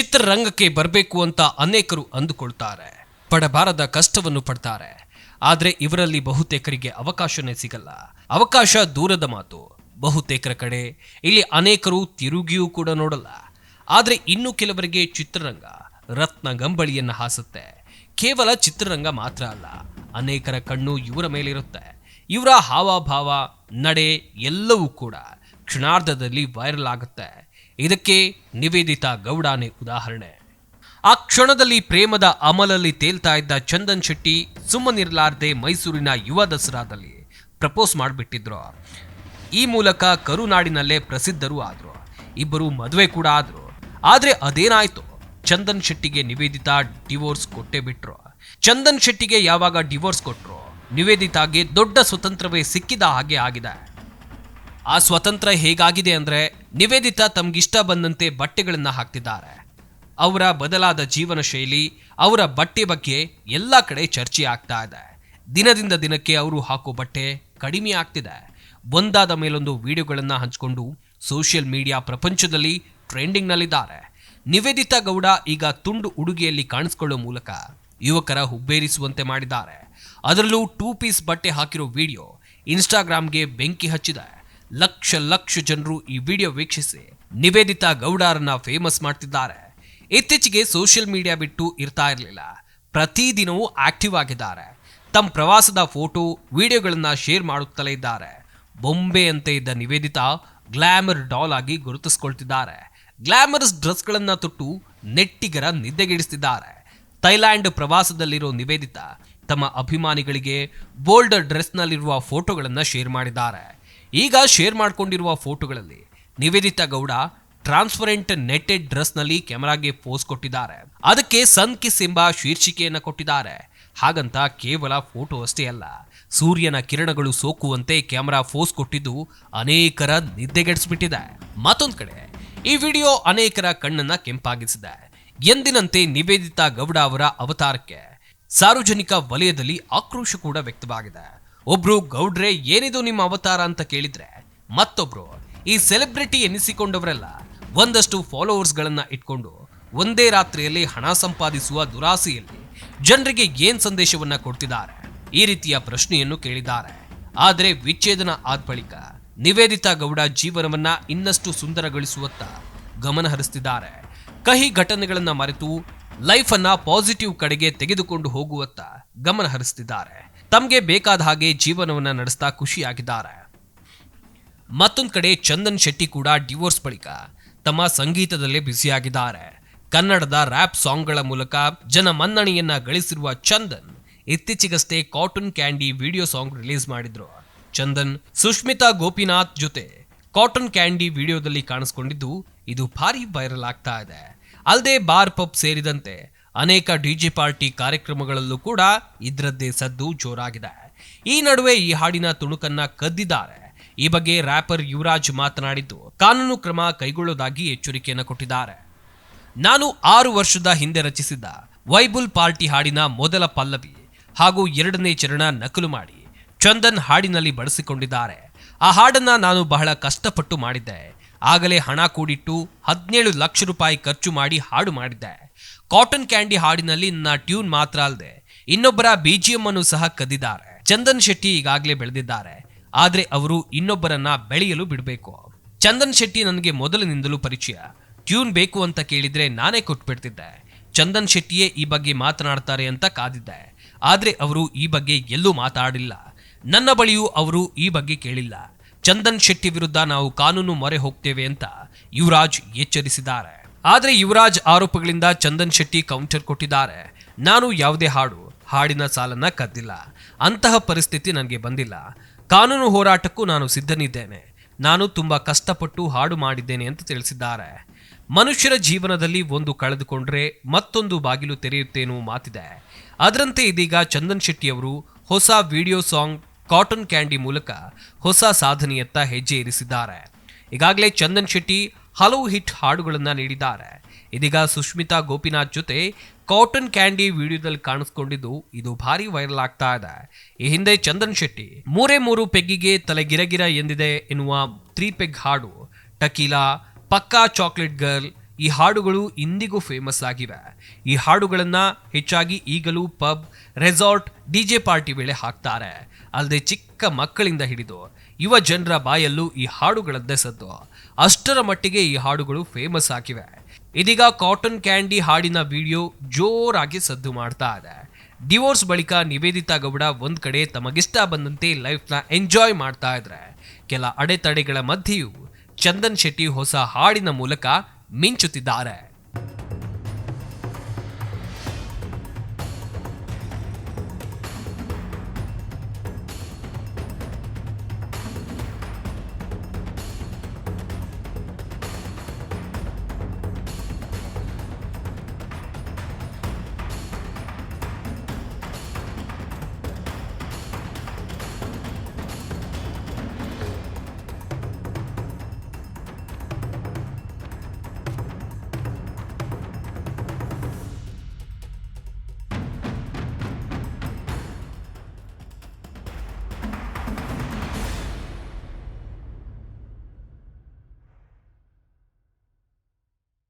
ಚಿತ್ರರಂಗಕ್ಕೆ ಬರಬೇಕು ಅಂತ ಅನೇಕರು ಅಂದುಕೊಳ್ತಾರೆ. ಪಡಬಾರದ ಕಷ್ಟವನ್ನು ಪಡ್ತಾರೆ. ಆದರೆ ಇವರಲ್ಲಿ ಬಹುತೇಕರಿಗೆ ಅವಕಾಶನೇ ಸಿಗಲ್ಲ. ಅವಕಾಶ ದೂರದ ಮಾತು. ಬಹುತೇಕರ ಕಡೆ ಇಲ್ಲಿ ಅನೇಕರು ತಿರುಗಿಯೂ ಕೂಡ ನೋಡಲ್ಲ. ಆದರೆ ಇನ್ನು ಕೆಲವರಿಗೆ ಚಿತ್ರರಂಗ, ರತ್ನ ಗಂಬಳಿಯನ್ನು ಹಾಸುತ್ತೆ. ಕೇವಲ ಚಿತ್ರರಂಗ ಮಾತ್ರ ಅಲ್ಲ, ಅನೇಕರ ಕಣ್ಣು ಇವರ ಮೇಲಿರುತ್ತೆ. ಇವರ ಹಾವಭಾವ, ನಡೆ ಎಲ್ಲವೂ ಕೂಡ ಕ್ಷಣಾರ್ಧದಲ್ಲಿ ವೈರಲ್ ಆಗುತ್ತೆ. ಇದಕ್ಕೆ ನಿವೇದಿತಾ ಗೌಡಾನೇ ಉದಾಹರಣೆ. ಆ ಕ್ಷಣದಲ್ಲಿ ಪ್ರೇಮದ ಅಮಲಲ್ಲಿ ತೇಲ್ತಾ ಇದ್ದ ಚಂದನ್ ಶೆಟ್ಟಿ ಸುಮ್ಮನಿರ್ಲಾರ್ದೆ ಮೈಸೂರಿನ ಯುವ ದಸರಾದಲ್ಲಿ ಪ್ರಪೋಸ್ ಮಾಡಿಬಿಟ್ಟಿದ್ರು. ಈ ಮೂಲಕ ಕರುನಾಡಿನಲ್ಲೇ ಪ್ರಸಿದ್ಧರು ಆದರು. ಇಬ್ಬರು ಮದುವೆ ಕೂಡ ಆದರು. ಆದರೆ ಅದೇನಾಯ್ತು? ಚಂದನ್ ಶೆಟ್ಟಿಗೆ ನಿವೇದಿತಾ ಡಿವೋರ್ಸ್ ಕೊಟ್ಟೇ ಬಿಟ್ರು. ಚಂದನ್ ಶೆಟ್ಟಿಗೆ ಯಾವಾಗ ಡಿವೋರ್ಸ್ ಕೊಟ್ಟರು ನಿವೇದಿತಾಗೆ ದೊಡ್ಡ ಸ್ವತಂತ್ರವೇ ಸಿಕ್ಕಿದ ಹಾಗೆ ಆಗಿದೆ. ಆ ಸ್ವತಂತ್ರ ಹೇಗಾಗಿದೆ ಅಂದರೆ ನಿವೇದಿತ ತಮಗಿಷ್ಟ ಬಂದಂತೆ ಬಟ್ಟೆಗಳನ್ನು ಹಾಕ್ತಿದ್ದಾರೆ. ಅವರ ಬದಲಾದ ಜೀವನ ಶೈಲಿ, ಅವರ ಬಟ್ಟೆ ಬಗ್ಗೆ ಎಲ್ಲ ಕಡೆ ಚರ್ಚೆ ಆಗ್ತಾ ಇದೆ. ದಿನದಿಂದ ದಿನಕ್ಕೆ ಅವರು ಹಾಕೋ ಬಟ್ಟೆ ಕಡಿಮೆ ಆಗ್ತಿದೆ. ಒಂದಾದ ಮೇಲೊಂದು ವಿಡಿಯೋಗಳನ್ನು ಹಂಚಿಕೊಂಡು ಸೋಷಿಯಲ್ ಮೀಡಿಯಾ ಪ್ರಪಂಚದಲ್ಲಿ ಟ್ರೆಂಡಿಂಗ್ನಲ್ಲಿದ್ದಾರೆ. ನಿವೇದಿತಾ ಗೌಡ ಈಗ ತುಂಡು ಉಡುಗೆಯಲ್ಲಿ ಕಾಣಿಸ್ಕೊಳ್ಳೋ ಮೂಲಕ ಯುವಕರ ಹುಬ್ಬೇರಿಸುವಂತೆ ಮಾಡಿದ್ದಾರೆ. ಅದರಲ್ಲೂ ಟೂ ಪೀಸ್ ಬಟ್ಟೆ ಹಾಕಿರೋ ವಿಡಿಯೋ ಇನ್ಸ್ಟಾಗ್ರಾಮ್ಗೆ ಬೆಂಕಿ ಹಚ್ಚಿದೆ. ಲಕ್ಷ ಲಕ್ಷ ಜನರು ಈ ವಿಡಿಯೋ ವೀಕ್ಷಿಸಿ ನಿವೇದಿತಾ ಗೌಡರನ್ನ ಫೇಮಸ್ ಮಾಡ್ತಿದ್ದಾರೆ. ಇತ್ತೀಚೆಗೆ ಸೋಷಿಯಲ್ ಮೀಡಿಯಾ ಬಿಟ್ಟು ಇರ್ತಾ ಇರಲಿಲ್ಲ. ಪ್ರತಿದಿನವೂ ಆಕ್ಟಿವ್ ಆಗಿದ್ದಾರೆ. ತಮ್ಮ ಪ್ರವಾಸದ ಫೋಟೋ ವಿಡಿಯೋಗಳನ್ನ ಶೇರ್ ಮಾಡುತ್ತಲೇ ಇದ್ದಾರೆ. ಬೊಂಬೆ ಅಂತ ಇದ್ದ ನಿವೇದಿತಾ ಗ್ಲಾಮರ್ ಡಾಲ್ ಆಗಿ ಗುರುತಿಸ್ಕೊಳ್ತಿದ್ದಾರೆ. ಗ್ಲಾಮರಸ್ ಡ್ರೆಸ್ಗಳನ್ನ ತೊಟ್ಟು ನೆಟ್ಟಿಗರ ನಿದ್ದೆಗೆಡಿಸ್ತಿದ್ದಾರೆ. ಥೈಲ್ಯಾಂಡ್ ಪ್ರವಾಸದಲ್ಲಿರೋ ನಿವೇದಿತಾ ತಮ್ಮ ಅಭಿಮಾನಿಗಳಿಗೆ ಬೋಲ್ಡ್ ಡ್ರೆಸ್ನಲ್ಲಿರುವ ಫೋಟೋಗಳನ್ನು ಶೇರ್ ಮಾಡಿದ್ದಾರೆ. ಈಗ ಶೇರ್ ಮಾಡಿಕೊಂಡಿರುವ ಫೋಟೋಗಳಲ್ಲಿ ನಿವೇದಿತಾ ಗೌಡ ಟ್ರಾನ್ಸ್ಪರೆಂಟ್ ನೆಟ್ಟೆಡ್ ಡ್ರೆಸ್ನಲ್ಲಿ ಕ್ಯಾಮೆರಾಗೆ ಪೋಸ್ ಕೊಟ್ಟಿದ್ದಾರೆ. ಅದಕ್ಕೆ ಸನ್ ಕಿಸ್ ಎಂಬ ಶೀರ್ಷಿಕೆಯನ್ನು ಕೊಟ್ಟಿದ್ದಾರೆ. ಹಾಗಂತ ಕೇವಲ ಫೋಟೋ ಅಷ್ಟೇ ಅಲ್ಲ, ಸೂರ್ಯನ ಕಿರಣಗಳು ಸೋಕುವಂತೆ ಕ್ಯಾಮೆರಾ ಫೋಸ್ ಕೊಟ್ಟಿದ್ದು ಅನೇಕರ ನಿದ್ದೆಗೆಡಿಸ್ಬಿಟ್ಟಿದೆ. ಮತ್ತೊಂದು ಕಡೆ, ಈ ವಿಡಿಯೋ ಅನೇಕರ ಕಣ್ಣನ್ನ ಕೆಂಪಾಗಿಸಿದೆ. ಎಂದಿನಂತೆ ನಿವೇದಿತಾ ಗೌಡ ಅವರ ಅವತಾರಕ್ಕೆ ಸಾರ್ವಜನಿಕ ವಲಯದಲ್ಲಿ ಆಕ್ರೋಶ ಕೂಡ ವ್ಯಕ್ತವಾಗಿದೆ. ಒಬ್ರು ಗೌಡ್ರೆ ಏನಿದು ನಿಮ್ಮ ಅವತಾರ ಅಂತ ಕೇಳಿದ್ರೆ ಮತ್ತೊಬ್ರು ಈ ಸೆಲೆಬ್ರಿಟಿ ಎನಿಸಿಕೊಂಡವರೆಲ್ಲ ಒಂದಷ್ಟು ಫಾಲೋವರ್ಸ್ಗಳನ್ನ ಇಟ್ಕೊಂಡು ಒಂದೇ ರಾತ್ರಿಯಲ್ಲಿ ಹಣ ಸಂಪಾದಿಸುವ ದುರಾಸೆಯಲ್ಲಿ ಜನರಿಗೆ ಏನ್ ಸಂದೇಶವನ್ನ ಕೊಡ್ತಿದ್ದಾರೆ ಈ ರೀತಿಯ ಪ್ರಶ್ನೆಯನ್ನು ಕೇಳಿದ್ದಾರೆ. ಆದರೆ ವಿಚ್ಛೇದನ ಆದ ಬಳಿಕ ನಿವೇದಿತಾ ಗೌಡ ಜೀವನವನ್ನ ಇನ್ನಷ್ಟು ಸುಂದರಗೊಳಿಸುವತ್ತ ಗಮನ ಹರಿಸ್ತಿದ್ದಾರೆ. ಕಹಿ ಘಟನೆಗಳನ್ನ ಮರೆತು ಲೈಫ್ ಅನ್ನ ಪಾಸಿಟಿವ್ ಕಡೆಗೆ ತೆಗೆದುಕೊಂಡು ಹೋಗುವತ್ತ ಗಮನ ಹರಿಸ್ತಿದ್ದಾರೆ. ತಮಗೆ ಬೇಕಾದ ಹಾಗೆ ಜೀವನವನ್ನ ನಡೆಸ್ತಾ ಖುಷಿಯಾಗಿದ್ದಾರೆ. ಮತ್ತೊಂದು ಕಡೆ ಚಂದನ್ ಶೆಟ್ಟಿ ಕೂಡ ಡಿವೋರ್ಸ್ ಬಳಿಕ ತಮ್ಮ ಸಂಗೀತದಲ್ಲೇ ಬ್ಯುಸಿಯಾಗಿದ್ದಾರೆ. ಕನ್ನಡದ ರ್ಯಾಪ್ ಸಾಂಗ್ಗಳ ಮೂಲಕ ಜನ ಮನ್ನಣೆಯನ್ನ ಗಳಿಸಿರುವ ಚಂದನ್ ಇತ್ತೀಚೆಗಷ್ಟೇ cotton candy video song release ಮಾಡಿದ್ರು. ಚಂದನ್, ಸುಷ್ಮಿತಾ ಗೋಪಿನಾಥ್ ಜೊತೆ ಕಾಟನ್ ಕ್ಯಾಂಡಿ ವಿಡಿಯೋದಲ್ಲಿ ಕಾಣಿಸ್ಕೊಂಡಿದ್ದು ಇದು ಭಾರಿ ವೈರಲ್ ಆಗ್ತಾ ಇದೆ. ಅಲ್ಲದೆ ಬಾರ್ ಪಬ್ ಸೇರಿದಂತೆ ಅನೇಕ ಡಿಜೆ ಪಾರ್ಟಿ ಕಾರ್ಯಕ್ರಮಗಳಲ್ಲೂ ಕೂಡ ಇದರದ್ದೇ ಸದ್ದು ಜೋರಾಗಿದೆ. ಈ ನಡುವೆ ಈ ಹಾಡಿನ ತುಣುಕನ್ನ ಕದ್ದಿದ್ದಾರೆ. ಈ ಬಗ್ಗೆ ರ್ಯಾಪರ್ ಯುವರಾಜ್ ಮಾತನಾಡಿದ್ದು, ಕಾನೂನು ಕ್ರಮ ಕೈಗೊಳ್ಳೋದಾಗಿ ಎಚ್ಚರಿಕೆಯನ್ನು ಕೊಟ್ಟಿದ್ದಾರೆ. ನಾನು ಆರು ವರ್ಷದ ಹಿಂದೆ ರಚಿಸಿದ್ದ ವೈಬುಲ್ ಪಾರ್ಟಿ ಹಾಡಿನ ಮೊದಲ ಪಲ್ಲವಿ ಹಾಗೂ ಎರಡನೇ ಚರಣ ನಕಲು ಮಾಡಿ ಚಂದನ್ ಹಾಡಿನಲ್ಲಿ ಬಳಸಿಕೊಂಡಿದ್ದಾರೆ. ಆ ಹಾಡನ್ನ ನಾನು ಬಹಳ ಕಷ್ಟಪಟ್ಟು ಮಾಡಿದ್ದೆ. ಆಗಲೇ ಹಣ ಕೂಡಿಟ್ಟು ಹದಿನೇಳು ಲಕ್ಷ ರೂಪಾಯಿ ಖರ್ಚು ಮಾಡಿ ಹಾಡು ಮಾಡಿದ್ದೆ. ಕಾಟನ್ ಕ್ಯಾಂಡಿ ಹಾಡಿನಲ್ಲಿ ನನ್ನ ಟ್ಯೂನ್ ಮಾತ್ರ ಅಲ್ಲದೆ ಇನ್ನೊಬ್ಬರ ಬಿಜಿಎಂ ಅನ್ನು ಸಹ ಕದ್ದಿದ್ದಾರೆ ಚಂದನ್ ಶೆಟ್ಟಿ ಈಗಾಗಲೇ ಬೆಳೆದಿದ್ದಾರೆ. ಆದರೆ ಅವರು ಇನ್ನೊಬ್ಬರನ್ನ ಬೆಳೆಯಲು ಬಿಡಬೇಕು. ಚಂದನ್ ಶೆಟ್ಟಿ ನನಗೆ ಮೊದಲಿನಿಂದಲೂ ಪರಿಚಯ. ಟ್ಯೂನ್ ಬೇಕು ಅಂತ ಕೇಳಿದ್ರೆ ನಾನೇ ಕೊಟ್ಬಿಡ್ತಿದ್ದೆ. ಚಂದನ್ ಶೆಟ್ಟಿಯೇ ಈ ಬಗ್ಗೆ ಮಾತನಾಡ್ತಾರೆ ಅಂತ ಕಾದಿದ್ದೆ. ಆದರೆ ಅವರು ಈ ಬಗ್ಗೆ ಎಲ್ಲೂ ಮಾತಾಡಿಲ್ಲ. ನನ್ನ ಬಳಿಯೂ ಅವರು ಈ ಬಗ್ಗೆ ಕೇಳಿಲ್ಲ. ಚಂದನ್ ಶೆಟ್ಟಿ ವಿರುದ್ಧ ನಾವು ಕಾನೂನು ಮೊರೆ ಹೋಗ್ತೇವೆ ಅಂತ ಯುವರಾಜ್ ಎಚ್ಚರಿಸಿದ್ದಾರೆ. ಆದರೆ ಯುವರಾಜ್ ಆರೋಪಗಳಿಂದ ಚಂದನ್ ಶೆಟ್ಟಿ ಕೌಂಟರ್ ಕೊಟ್ಟಿದ್ದಾರೆ. ನಾನು ಯಾವುದೇ ಹಾಡು, ಹಾಡಿನ ಸಾಲನ್ನ ಕದ್ದಿಲ್ಲ. ಅಂತಹ ಪರಿಸ್ಥಿತಿ ನನಗೆ ಬಂದಿಲ್ಲ. ಕಾನೂನು ಹೋರಾಟಕ್ಕೂ ನಾನು ಸಿದ್ಧನಿದ್ದೇನೆ. ನಾನು ತುಂಬಾ ಕಷ್ಟಪಟ್ಟು ಹಾಡು ಮಾಡಿದ್ದೇನೆ ಅಂತ ತಿಳಿಸಿದ್ದಾರೆ. ಮನುಷ್ಯರ ಜೀವನದಲ್ಲಿ ಒಂದು ಕಳೆದುಕೊಂಡ್ರೆ ಮತ್ತೊಂದು ಬಾಗಿಲು ತೆರೆಯುತ್ತೇನೋ ಮಾತಿದೆ. ಅದರಂತೆ ಇದೀಗ ಚಂದನ್ ಶೆಟ್ಟಿ ಅವರು ಹೊಸ ವಿಡಿಯೋ ಸಾಂಗ್ ಕಾಟನ್ ಕ್ಯಾಂಡಿ ಮೂಲಕ ಹೊಸ ಸಾಧನೆಯತ್ತ ಹೆಜ್ಜೆ ಇರಿಸಿದ್ದಾರೆ. ಈಗಾಗಲೇ ಚಂದನ್ ಶೆಟ್ಟಿ ಹಲವು ಹಿಟ್ ಹಾಡುಗಳನ್ನು ನೀಡಿದ್ದಾರೆ. ಇದೀಗ ಸುಷ್ಮಿತಾ ಗೋಪಿನಾಥ್ ಜೊತೆ ಕಾಟನ್ ಕ್ಯಾಂಡಿ ವಿಡಿಯೋದಲ್ಲಿ ಕಾಣಿಸ್ಕೊಂಡಿದ್ದು ಇದು ಭಾರಿ ವೈರಲ್ ಆಗ್ತಾ ಇದೆ. ಈ ಹಿಂದೆ ಚಂದನ್ ಶೆಟ್ಟಿ ಮೂರೇ ಮೂರು ಪೆಗ್ಗಿಗೆ ತಲೆ ಗಿರಗಿರ ಎಂದಿದೆ ಎನ್ನುವ ತ್ರೀ ಪೆಗ್ ಹಾಡು ಟಕೀಲಾ, ಪಕ್ಕಾ ಚಾಕ್ಲೇಟ್ ಗರ್ಲ್ ಈ ಹಾಡುಗಳು ಇಂದಿಗೂ ಫೇಮಸ್ ಆಗಿವೆ. ಈ ಹಾಡುಗಳನ್ನ ಹೆಚ್ಚಾಗಿ ಈಗಲೂ ಪಬ್, ರೆಸಾರ್ಟ್ ಡಿಜೆ ಪಾರ್ಟಿ ವೇಳೆ ಹಾಕ್ತಾರೆ. ಅಲ್ಲದೆ ಚಿಕ್ಕ ಮಕ್ಕಳಿಂದ ಹಿಡಿದು ಯುವ ಜನರ ಬಾಯಲ್ಲೂ ಈ ಹಾಡುಗಳದ್ದೇ ಸದ್ದು. ಅಷ್ಟರ ಮಟ್ಟಿಗೆ ಈ ಹಾಡುಗಳು ಫೇಮಸ್ ಆಗಿವೆ. ಇದೀಗ ಕಾಟನ್ ಕ್ಯಾಂಡಿ ಹಾಡಿನ ವಿಡಿಯೋ ಜೋರಾಗಿ ಸದ್ದು ಮಾಡ್ತಾ ಇದೆ. ಡಿವೋರ್ಸ್ ಬಳಿಕ ನಿವೇದಿತಾ ಗೌಡ ಒಂದ್ ಕಡೆ ತಮಗಿಷ್ಟ ಬಂದಂತೆ ಲೈಫ್ನ ಎಂಜಾಯ್ ಮಾಡ್ತಾ ಇದ್ರೆ. ಕೆಲ ಅಡೆತಡೆಗಳ ಮಧ್ಯೆಯೂ ಚಂದನ್ ಶೆಟ್ಟಿ ಹೊಸ ಹಾಡಿನ ಮೂಲಕ मिंच तिदार है